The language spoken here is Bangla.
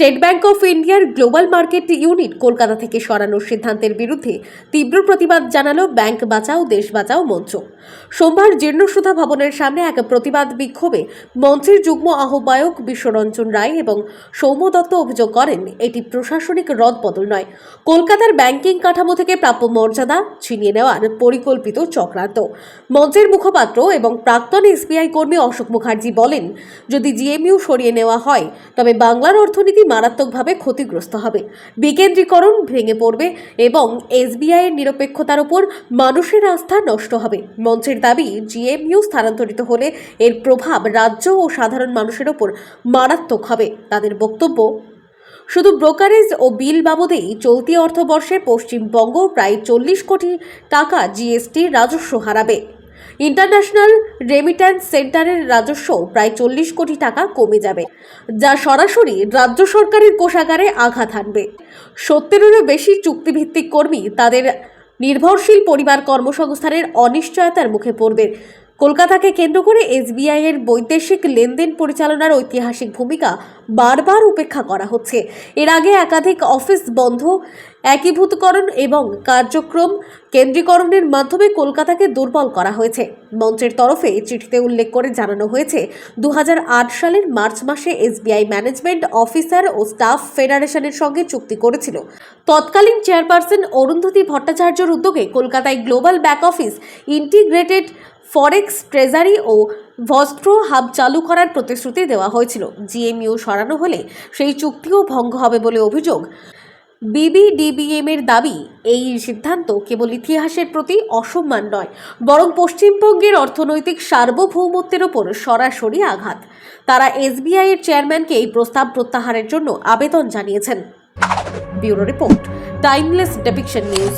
স্টেট ব্যাংক অফ ইন্ডিয়ার গ্লোবাল মার্কেট ইউনিট কলকাতা থেকে সরানোর সিদ্ধান্তের বিরুদ্ধে তীব্র প্রতিবাদ জানালো ব্যাংক বাঁচাও, দেশ বাঁচাও মঞ্চ সোমবার জীর্ণসুধা ভবনের সামনে এক প্রতিবাদ বিক্ষোভে মঞ্চের যুগ্ম আহ্বায়ক বিশ্বরঞ্জন রায় এবং সৌম্য দত্ত অভিযোগ করেন, এটি প্রশাসনিক রদবদল নয়। কলকাতার ব্যাংকিং কাঠামো থেকে প্রাপ্য মর্যাদা ছিনিয়ে নেওয়ার পরিকল্পিত চক্রান্ত। মঞ্চের মুখপাত্র এবং প্রাক্তন এসবিআই কর্মী অশোক মুখার্জি বলেন, যদি জিএমইউ সরিয়ে নেওয়া হয়, তবে বাংলার অর্থনীতি মারাত্মকভাবে ক্ষতিগ্রস্ত হবে। বিকেন্দ্রীকরণ ভেঙে পড়বে এবং এসবিআই এর নিরপেক্ষতার উপর মানুষের আস্থা নষ্ট হবে। মঞ্চের দাবি জিএমইউ স্থানান্তরিত হলে এর প্রভাব রাজ্য ও সাধারণ মানুষের ওপর মারাত্মক হবে। তাদের বক্তব্য, শুধু ব্রোকারেজ ও বিল বাবদেই চলতি অর্থবর্ষে পশ্চিমবঙ্গ প্রায় চল্লিশ কোটি টাকা জিএসটি রাজস্ব হারাবে। ইন্টারন্যাশনাল রেমিট্যান্স সেন্টারের রাজস্ব প্রায় চল্লিশ কোটি টাকা কমে যাবে, যা সরাসরি রাজ্য সরকারের কোষাগারে আঘাত হানবে। সত্তরেরও বেশি চুক্তিভিত্তিক কর্মী তাদের নির্ভরশীল পরিবার কর্মসংস্থানের অনিশ্চয়তার মুখে পড়বে। কলকাতাকে কেন্দ্র করে এসবিআই এর বৈদেশিক লেনদেন পরিচালনার ঐতিহাসিক ভূমিকা বারবার উপেক্ষা করা হচ্ছে। এর আগে একাধিক অফিস বন্ধ, একীভূতকরণ এবং কার্যক্রম কেন্দ্রীকরণের মাধ্যমে কলকাতাকে দুর্বল করা হয়েছে। মঞ্চের তরফে চিঠিতে উল্লেখ করে জানানো হয়েছে দু হাজার আট সালের মার্চ মাসে এসবিআই ম্যানেজমেন্ট অফিসার ও স্টাফ ফেডারেশনের সঙ্গে চুক্তি করেছিল। তৎকালীন চেয়ারপারসন অরুন্ধতী ভট্টাচার্যর উদ্যোগে কলকাতায় global back office integrated forex treasury ও ভস্ট্রো হাব চালু করার প্রতিশ্রুতি দেওয়া হয়েছিল। জিএমইউ সরানো হলে সেই চুক্তিও ভঙ্গ হবে বলে অভিযোগ। বিবিডিবিএম এর দাবি, এই সিদ্ধান্ত কেবল ইতিহাসের প্রতি অসম্মান নয়, বরং পশ্চিমবঙ্গের অর্থনৈতিক সার্বভৌমত্বের ওপর সরাসরি আঘাত। তারা এসবিআই এর চেয়ারম্যানকে এই প্রস্তাব প্রত্যাহারের জন্য আবেদন জানিয়েছেন। Bureau report, timeless depiction news.